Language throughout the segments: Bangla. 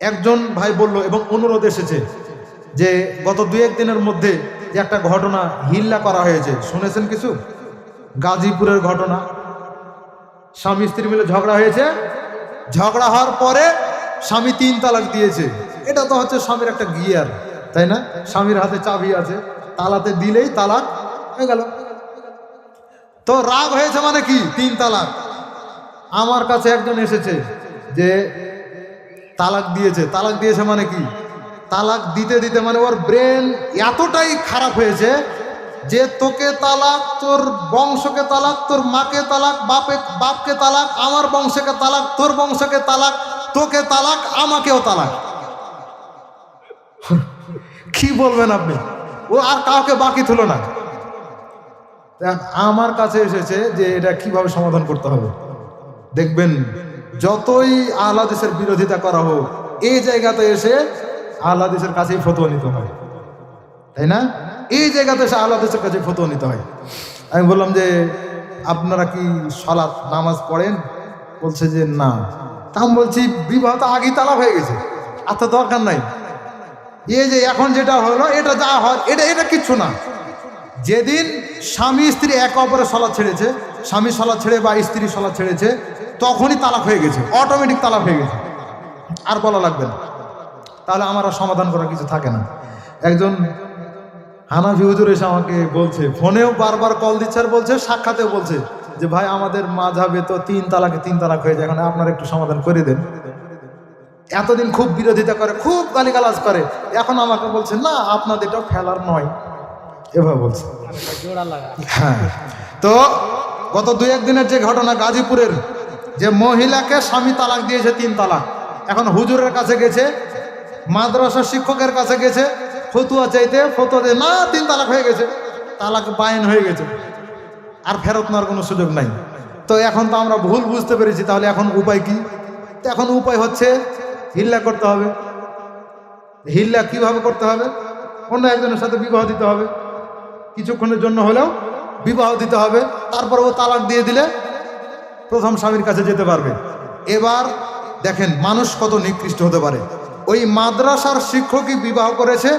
একজন ভাই বলল এবং অনুরোধ এসেছে যে গত দু এক দিনের মধ্যে যে একটা ঘটনা হিল্লা করা হয়েছে, শুনেছেন কিছু? গাজীপুরের ঘটনা। স্বামী স্ত্রী মিলে ঝগড়া হয়েছে। ঝগড়া হওয়ার পরে স্বামী তিন তালাক দিয়েছে। এটা তো হচ্ছে স্বামীর একটা গিয়ার, তাই না? স্বামীর হাতে চাবি আছে। তালাতে দিলেই তালাক হয়ে গেল। তো রাগ হয়েছে মানে কি? তিন তালাক। আমার কাছে একজন এসেছে যে তালাক দিয়েছে। তালাক দিয়েছে মানে কি? তালাক দিতে দিতে মানে ওর ব্রেন এতটাই খারাপ হয়েছে যে তোকে তালাক, তোর বংশকে তালাক, তোর মাকে তালাক, বাপে, বাপকে তালাক, আমার বংশকে তালাক, তোর বংশকে তালাক, তোকে তালাক, আমাকেও তালাক। কি বলবেন আপনি? ও আর কাউকে বাকি থুলো না। আমার কাছে এসেছে যে এটা কীভাবে সমাধান করতে হবে। দেখবেন যতই আহ্লাদেশের বিরোধিতা করা হোক, এই জায়গাতে এসে আহ্লাদেশের কাছেই ফতোয়া নিতে হয়। তাই না? এই জায়গাতে এসে আহ্লাদেশের কাছে ফতোয়া নিতে হয়। আমি বললাম যে, আপনারা কি সলাৎ নামাজ পড়েন? বলছে যে, না। তা আমি বলছি, বিবাহ তো আগেই তালা হয়ে গেছে। আর তো দরকার নাই। এই যে এখন যেটা হলো, এটা যা হয়, এটা এটা কিচ্ছু না। যেদিন স্বামী স্ত্রী এক অপরের সলা ছেড়েছে, স্বামী সলা ছেড়ে বা স্ত্রী সলা ছেড়েছে তখনই তালাক হয়ে গেছে অটোমেটিক তালাক হয়ে গেছে। আর বলা লাগবে না। তাহলে আমার আর সমাধান করার কিছু থাকে না। একজন হানাফি হুজুর এসে আমাকে বলছে ফোনেও বারবার কল দিচ্ছে আর বলছে সাক্ষাতেও বলছে যে ভাই আমাদের মাঝাবে তো তিন তালাকে তিন তালাক হয়ে যায় এখন আপনারা একটু সমাধান করে দেন। এতদিন খুব বিরোধিতা করে খুব গালিগালাজ করে। এখন আমাকে বলছে না আপনাদের আপনাদেরটাও ফেলার নয়। এভাবে বলছে। হ্যাঁ। তো গত দু একদিনের যে ঘটনা গাজীপুরের যে মহিলাকে স্বামী তালাক দিয়েছে তিন তালাক। এখন হুজুরের কাছে গেছে, মাদ্রাসার শিক্ষকের কাছে গেছে, ফতুয়া চাইতে ফতুয়া দিয়ে না, তিন তালাক হয়ে গেছে। তালাক বায়ন হয়ে গেছে। আর ফেরত নেওয়ার কোনো সুযোগ নাই। তো এখন তো আমরা ভুল বুঝতে পেরেছি, তাহলে এখন উপায় কি? তো এখন উপায় হচ্ছে হিল্লা করতে হবে। হিল্লা কীভাবে করতে হবে? অন্য একজনের সাথে বিবাহ দিতে হবে। কিছুক্ষণের জন্য হলেও বিবাহ দিতে হবে। তারপর ও তালাক দিয়ে দিলে প্রথম স্বামীর কাছে যেতে পারবে। এবার দেখেন, মানুষ কত নিকৃষ্ট হতে পারে। ওই মাদ্রাসার শিক্ষকই বিবাহ করেছে,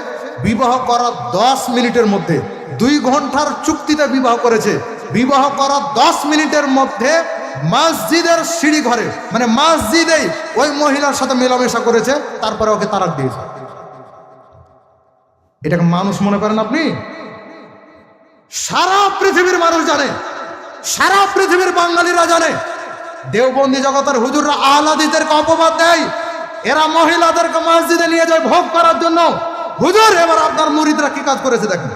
বিবাহ করার দশ মিনিটের মধ্যে। দুই ঘণ্টার চুক্তিতে বিবাহ করেছে, বিবাহ করার দশ মিনিটের মধ্যে মসজিদের সিঁড়ি ঘরে মানে মসজিদেই ওই মহিলার সাথে মেলামেশা করেছে, তারপরে ওকে তারাক দিয়েছে। এটাকে মানুষ মনে করেন আপনি? সারা পৃথিবীর মানুষ জানে। সারা পৃথিবীর বাঙালিরা জানে, দেওবন্দি জগতের হুজুররা আহলাদিদেরকে অপবাদ দেয়, এরা মহিলাদেরকে মসজিদে নিয়ে যায় ভোগ করার জন্য। হুজুর, এবার আপনার মুরিদরা কি কাজ করেছে দেখেন।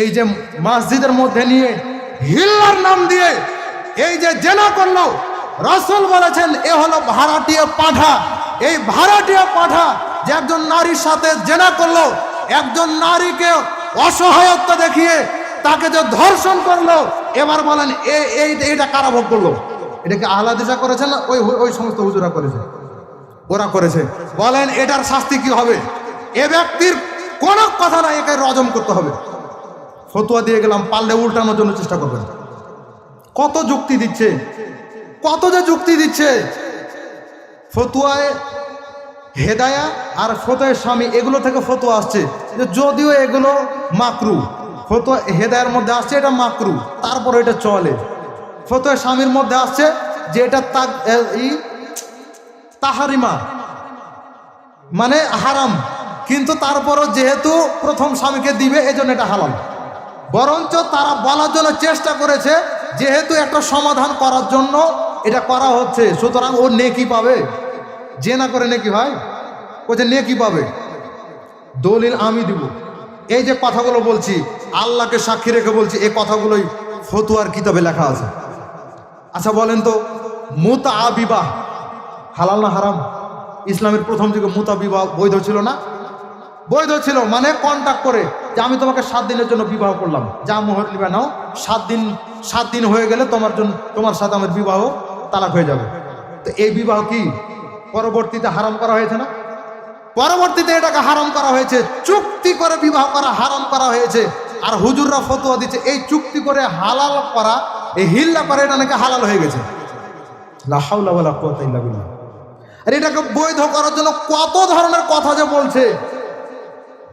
এই যে মসজিদের মধ্যে নিয়ে হিল্লার নাম দিয়ে এই যে জেনা করল, রসুল বলেছেন, এ হলো ভাড়াটিয়া পাঠা। এই ভাড়াটিয়া পাঠা যে একজন নারীর সাথে জেনা করল, একজন নারীকে অসহায়ত্ব দেখিয়ে তাকে যে ধর্ষণ করল, এবার বলেন এইটা কারা ভোগ করল? এটাকে আহ্লাদিসা করেছে না ওই ওই সমস্ত হুজুরা করেছে? ওরা করেছে। বলেন, এটার শাস্তি কি হবে? এ ব্যক্তির কোন কথা না, একে রজম করতে হবে। ফতুয়া দিয়ে গেলাম, পারলে উল্টানোর জন্য চেষ্টা করবেন। কত যুক্তি দিচ্ছে? কত যে যুক্তি দিচ্ছে? ফতুয়ায় হেদায়া আর ফতোয়ের স্বামী, এগুলো থেকে ফতোয়া আসছে। যদিও এগুলো মাকরু। ফতোয়া হেদায়ের মধ্যে আসছে, এটা মাকরু। তারপর এটা চলে। ফতোয়ের স্বামীর মধ্যে আসছে যে এটা তাহারিমা। মানে হারাম। কিন্তু তারপরও যেহেতু প্রথম স্বামীকে দিবে, এজন্য এটা হালাল। বরঞ্চ তারা বলার জন্য চেষ্টা করেছে, যেহেতু একটা সমাধান করার জন্য এটা করা হচ্ছে। সুতরাং ও নেকি পাবে। যে না করে নেকি ভাই। ও যে নেকি পাবে। দলিল আমি দিব। এই যে কথাগুলো বলছি, আল্লাহকে সাক্ষী রেখে বলছি, এই কথাগুলোই ফতুয়ার কিতাবে লেখা আছে। আচ্ছা বলেন তো মুতা বিবাহ হালাল না হারাম? ইসলামের প্রথম যুগে মুতা বিবাহ বৈধ ছিল না? বৈধ ছিল মানে কন্ট্যাক্ট করে যে আমি তোমাকে সাত দিনের জন্য বিবাহ করলাম। যা মোহর নিবে নাও, সাত দিন সাত দিন হয়ে গেলে তোমার জন্য, তোমার সাথে আমার বিবাহ তালাক হয়ে যাবে। তো এই বিবাহ কি পরবর্তীতে হারাম করা হয়েছে না? পরবর্তীতে এটাকে হারাম করা হয়েছে, চুক্তি করে বিবাহ করা হারাম করা হয়েছে। আর হুজুররা ফতোয়া দিচ্ছে, এই চুক্তি করে হালাল করা, এই হিল্লা করা, এটা নাকি হালাল হয়ে গেছে। আর এটাকে বৈধ করার জন্য কত ধরনের কথা যে বলছে।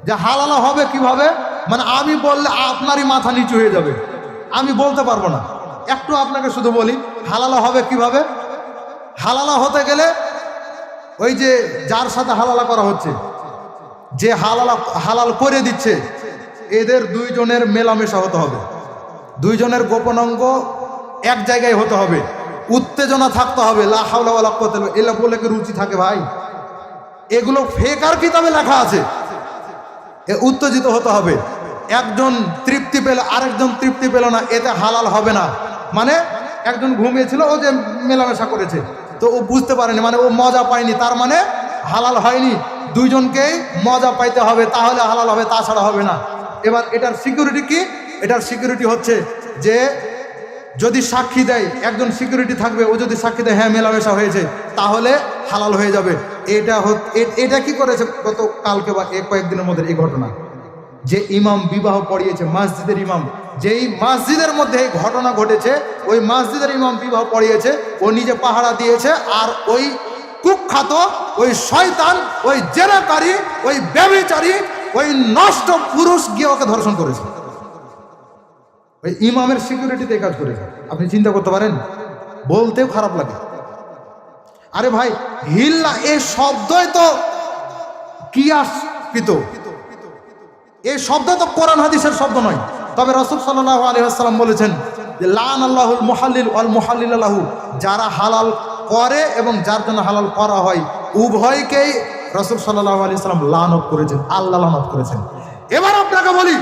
যে হালালা হবে কীভাবে? মানে আমি বললে আপনারই মাথা নিচু হয়ে যাবে। আমি বলতে পারব না। একটু আপনাকে শুধু বলি, হালালা হবে কীভাবে? হালালা হতে গেলে ওই যে যার সাথে হালালা করা হচ্ছে, যে হালালা, হালাল করে দিচ্ছে, এদের দুইজনের মেলামেশা হতে হবে। দুইজনের গোপন অঙ্গ এক জায়গায় হতে হবে। উত্তেজনা থাকতে হবে। লা হাওলা ওয়ালা কুওয়াতা ইল্লা বিল্লাহ। এলা বলে রুচি থাকে ভাই? এগুলো ফেকার কিতাবে লেখা আছে। এ উত্তেজিত হতে হবে। একজন তৃপ্তি পেল, আরেকজন তৃপ্তি পেল না, এতে হালাল হবে না। মানে একজন ঘুমিয়েছিল, ও যে মেলামেশা করেছে। তো ও বুঝতে পারেনি মানে ও মজা পায়নি, তার মানে হালাল হয়নি। দুইজনকেই মজা পাইতে হবে, তাহলে হালাল হবে, তাছাড়া হবে না। এবার এটার সিকিউরিটি কি? এটার সিকিউরিটি হচ্ছে যে যদি সাক্ষী দেয়, একজন সিকিউরিটি থাকবে, ও যদি সাক্ষী দেয় হ্যাঁ মেলামেশা হয়েছে, তাহলে হালাল হয়ে যাবে। এটা এটা কি করেছে গত কালকে বা কয়েকদিনের মধ্যে এই ঘটনা? যে ইমাম বিবাহ পড়িয়েছে মসজিদের ইমাম, যেই মসজিদের মধ্যে এই ঘটনা ঘটেছে, ওই মসজিদের ইমাম বিবাহ পড়িয়েছে ও নিজে পাহারা দিয়েছে, আর ওই কুখ্যাত, ওই শয়তান, ওই জেনাকারী ওই ব্যবিচারী ওই নষ্ট পুরুষ গিয়ে ওকে ধর্ষণ করেছে। ওই ইমামের সিকিউরিটিতে কাজ করেছে। আপনি চিন্তা করতে পারেন, বলতেও খারাপ লাগে। আরে ভাই, হিল্লা এই শব্দই তো কিয়াসকৃত এই শব্দ তো কোরআন হাদিসের শব্দ নয়। তবে রসুল সাল্লাহ আলহাম বলেছেন, যে লান আল্লাহুল মোহাল্লিল আল মোহাল্লিল আল্লাহু যারা হালাল করে এবং যার জন্য হালাল করা হয়, উভয়কেই রসুল সাল্লাহ আলি সাল্লাম লানত করেছেন, আল্লাহ লানত করেছেন। এবার আপনাকে বলি,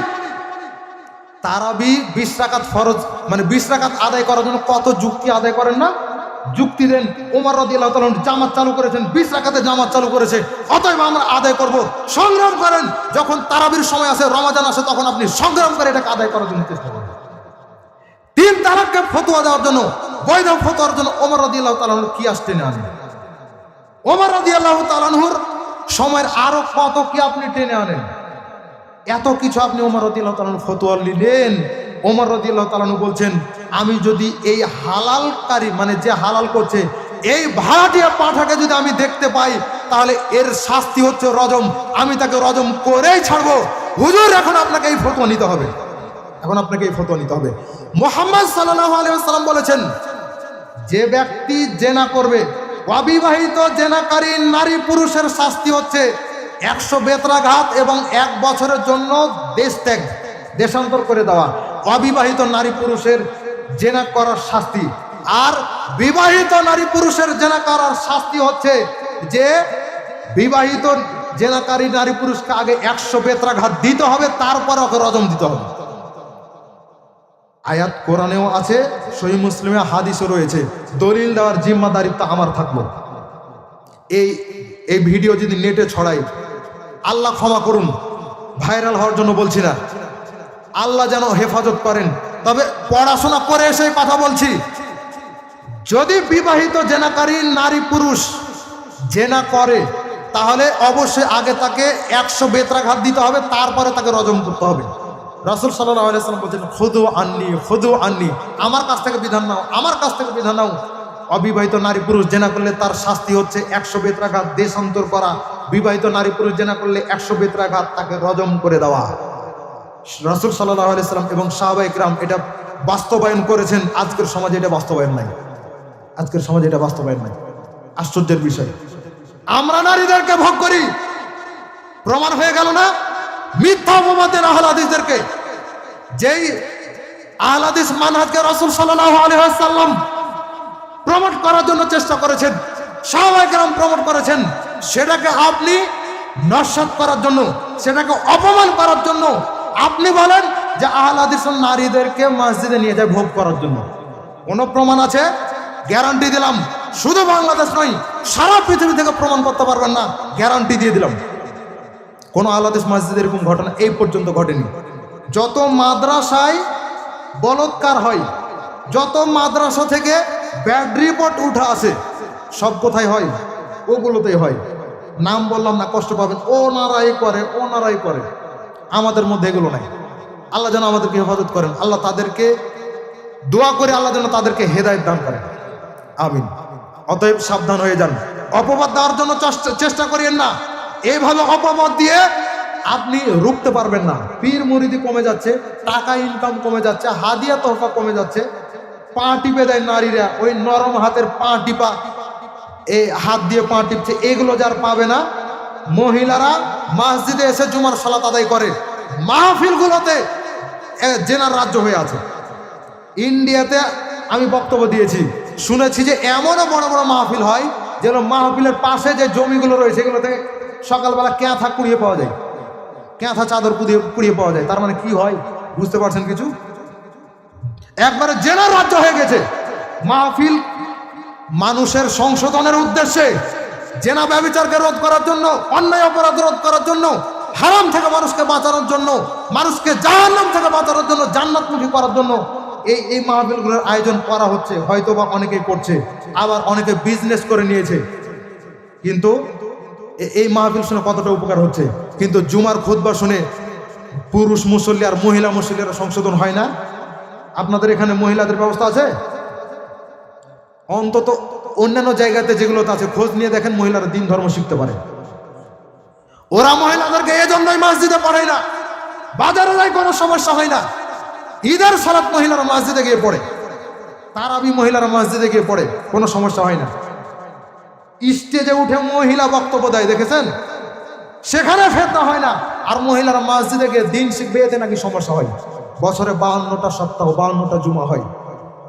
তারাবি বিশ রাকাত ফরজ মানে বিশ রাকাত আদায় করার জন্য কত যুক্তি আদায় করেন না? যুক্তি দেন ওমর রদি আল্লাহ তালন জামাত চালু করেছেন, বিশ রাকাতে জামাত চালু করেছে। অতএব আমরা আদায় করব। সংগ্রাম করেন, যখন তারাবির সময় আসে, রমাজান আসে, তখন আপনি সংগ্রাম করে এটাকে আদায় করার জন্য চেষ্টা করেন তিন তালাককে ফতুয়া দেওয়ার জন্য, বৈধ ফতোয়ার জন্য ওমর রদি আল্লাহ তালন কি আসতে না আনেন? ওমর রদি আল্লাহ তালানহুর সময়ের আরও কত কি আপনি টেনে আনেন? এত কিছু আপনি ওমর রদিল্লাহ তালানু ফতোয়া নিলেন। ওমর রদিল্লাহ তালানু বলছেন আমি যদি এই হালালকারী মানে যে হালাল করছে, এই ভাড়াটিয়া পাঠাকে যদি আমি দেখতে পাই, তাহলে এর শাস্তি হচ্ছে রজম। আমি তাকে রজম করেই ছাড়বো। হুজুর, এখন আপনাকে এই ফতোয়া নিতে হবে। এখন আপনাকে এই ফতোয়া নিতে হবে। মোহাম্মদ সাল্লাহ আলিয়াল্লাম বলেছেন, যে ব্যক্তি জেনা করবে, অবিবাহিত জেনাকারী নারী পুরুষের শাস্তি হচ্ছে একশো বেতরাঘাত এবং এক বছরের জন্য দেশ ত্যাগ, দেশান্তর করে দেওয়া। অবিবাহিত নারী পুরুষের জেনা করার শাস্তি। আর বিবাহিত নারী পুরুষের জেনা করার শাস্তি হচ্ছে যে বিবাহিত জেনাকারী নারী পুরুষকে আগে একশো বেত্রাঘাত দিতে হবে, তারপর ওকে রজম দিতে হবে। আয়াত কোরআনেও আছে, সহি মুসলিমে হাদিসও রয়েছে, দলিল দেওয়ার জিম্মাদারিত্ব আমার থাকল। এই এই ভিডিও যদি নেটে ছড়াই, আল্লাহ ক্ষমা করুন, ভাইরাল হওয়ার জন্য বলছি না। আল্লাহ যেন হেফাজত করেন তবে পড়াশোনা করে এসে কথা বলছি। যদি বিবাহিত জেনাকারী নারী পুরুষ জেনা করে, তাহলে অবশ্যই আগে তাকে একশো বেত্রাঘাত দিতে হবে, তারপরে তাকে রজম করতে হবে। রাসুল সাল্লাম বলছেন, খুদু আননি খুদু আননি, আমার কাছ থেকে বিধান নাও, আমার কাছ থেকে বিধান নাও। অবিবাহিত নারী পুরুষ জেনা করলে তার শাস্তি হচ্ছে একশো বেত্রাঘাত, দেশান্তর করা। বিবাহিত নারী পুরুষ জেনা করলে একশো বেত্রাঘাত তাকে রজম করে দেওয়া। রাসুল সাল্লাহ আলাইসাল্লাম এবং সাহবাইকরাম এটা বাস্তবায়ন করেছেন। আজকের সমাজে এটা বাস্তবায়ন নাই। আজকের সমাজে এটা বাস্তবায়ন নাই। আশ্চর্যের বিষয়। আমরা নারীদেরকে ভোগ করি। প্রমাণ হয়ে গেল না? মিথ্যা অপবাদের আহলাদিসদেরকে যেই আহলাদিস মানহাজকে রসুল সাল্লাহ আলহাম প্রমোট করার জন্য চেষ্টা করেছেন সাহবাইকরাম প্রমোট করেছেন, সেটাকে আপনি নস্বাত করার জন্য, সেটাকে অপমান করার জন্য আপনি বলেন যে আহলাদিস নারীদেরকে মসজিদে নিয়ে যায় ভোগ করার জন্য। কোনো প্রমাণ আছে? গ্যারান্টি দিলাম। শুধু বাংলাদেশ নয়, সারা পৃথিবী থেকে প্রমাণ করতে পারবেন না। গ্যারান্টি দিয়ে দিলাম। কোনো আলাদেশ মসজিদে এরকম ঘটনা এই পর্যন্ত ঘটেনি। যত মাদ্রাসায় বলৎকার হয়, যত মাদ্রাসা থেকে ব্যাড রিপোর্ট উঠে আসে, সব কোথায় হয়? ওগুলোতেই হয়। নাম বললাম না, কষ্ট পাবেন। ও নারাই করে, ও নারাই করে। আমাদের মধ্যে এগুলো নাই। আল্লাহ যেন আমাদেরকে হেফাজত করেন। আল্লাহ তাদেরকে দোয়া করে আল্লাহ যেন তাদেরকে হেদায়ত দান করেন। আমিন। অতএব সাবধান হয়ে যান। অপবাদ দেওয়ার জন্য চেষ্টা- করিয়েন না। এইভাবে অপবাদ দিয়ে আপনি রুখতে পারবেন না। পীর মুরিদি কমে যাচ্ছে, টাকা ইনকাম কমে যাচ্ছে, হাদিয়া তোহফা কমে যাচ্ছে। পা টিপে দেয় নারীরা, ওই নরম হাতের পা টিপা, এই হাত দিয়ে পা টিপছে, এগুলো যার পাবে না মহিলারা মসজিদে এসে জুমার সালাত আদায় করে। মাহফিলগুলোতে জেনার রাজ্য হয়ে আছে। ইন্ডিয়াতে আমি বক্তব্য দিয়েছি। শুনেছি যে এমনও বড় বড় মাহফিল হয় যেন মাহফিলের পাশে যে জমিগুলো রয়েছে এগুলোতে সকালবেলা ক্যাঁথা কুড়িয়ে পাওয়া যায়। ক্যাঁথা চাদর কুড়িয়ে কুড়িয়ে পাওয়া যায়। তার মানে কি হয়? বুঝতে পারছেন কিছু? একবারে জেনার রাজ্য হয়ে গেছে। মাহফিল মানুষের সংশোধনের উদ্দেশ্যে জেনা ব্যবচারকে রোধ করার জন্য, অন্যায় অপরাধ রোধ করার জন্য, হারাম থেকে মানুষকে বাঁচানোর জন্য, মানুষকে জাহান্নাম থেকে বাঁচানোর জন্য জান্নাতমুখী করার জন্য এই এই মাহফিলগুলোর আয়োজন করা হচ্ছে। হয়তো বা অনেকেই করছে, আবার অনেকে বিজনেস করে নিয়েছে। কিন্তু এই মাহফিল শুনে কতটা উপকার হচ্ছে? কিন্তু জুমার খুতবা শুনে পুরুষ মুসল্লি আর মহিলা মুসল্লিরা সংশোধন হয় না? আপনাদের এখানে মহিলাদের ব্যবস্থা আছে? অন্তত অন্যান্য জায়গাতে যেগুলো আছে, খোঁজ নিয়ে দেখেন মহিলারা দিন ধর্ম শিখতে পারে। ওরা মহিলাদেরকে এজন্যই মসজিদে পড়ে না। বাজারে যায়, কোনো সমস্যা হয় না। ঈদের সালাত মহিলারা মসজিদে গিয়ে পড়ে। তারাবি মহিলারা মসজিদে গিয়ে পড়ে, কোনো সমস্যা হয় না। স্টেজে উঠে মহিলা বক্তব্য দেয়, দেখেছেন? সেখানে ফেতনা হয় না। আর মহিলারা মসজিদে গিয়ে দিন শিখবে, এতে নাকি সমস্যা হয়? বছরে বাহান্নটা সপ্তাহ, বাহান্নটা জুমা হয়।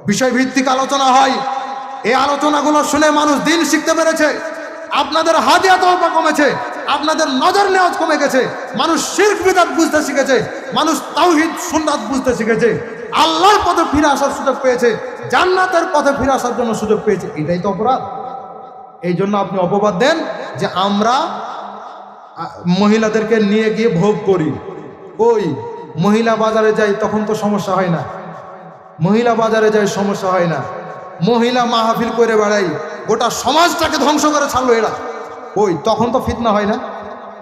বিষয় ভিত্তিক আলোচনা হয়। এই আলোচনাগুলো শুনে মানুষ দিন শিখতে পেরেছে। আপনাদের হাদিয়া তহবা কমেছে, আপনাদের নজর নেওয়াজ কমে গেছে, মানুষ শির্ক, বিদাত বুঝতে শিখেছে, মানুষ তাওহিদ, সুন্নাত বুঝতে শিখেছে, আল্লাহর পথে ফিরে আসার সুযোগ পেয়েছে, জান্নাতের পথে ফিরে আসার জন্য সুযোগ পেয়েছে, এটাই তো অপরাধ। এই জন্য আপনি অপবাদ দেন যে আমরা মহিলাদেরকে নিয়ে গিয়ে ভোগ করি। ওই মহিলা বাজারে যাই তখন তো সমস্যা হয় না। মহিলা বাজারে যাই সমস্যা হয় না। মহিলা মাহফিল করে বেড়াই, গোটা সমাজটাকে ধ্বংস করে ছাড়লো এরা। ওই তখন তো ফিতনা হয় না?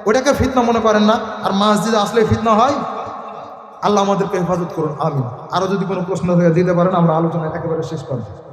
ওটাকে ফিতনা মনে করেন না? আর মসজিদে আসলে ফিতনা হয়? আল্লাহ আমাদেরকে হেফাজত করুন আমি আরও যদি কোনো প্রশ্ন হয়ে দিতে পারেন, আমরা আলোচনা একেবারে শেষ করব।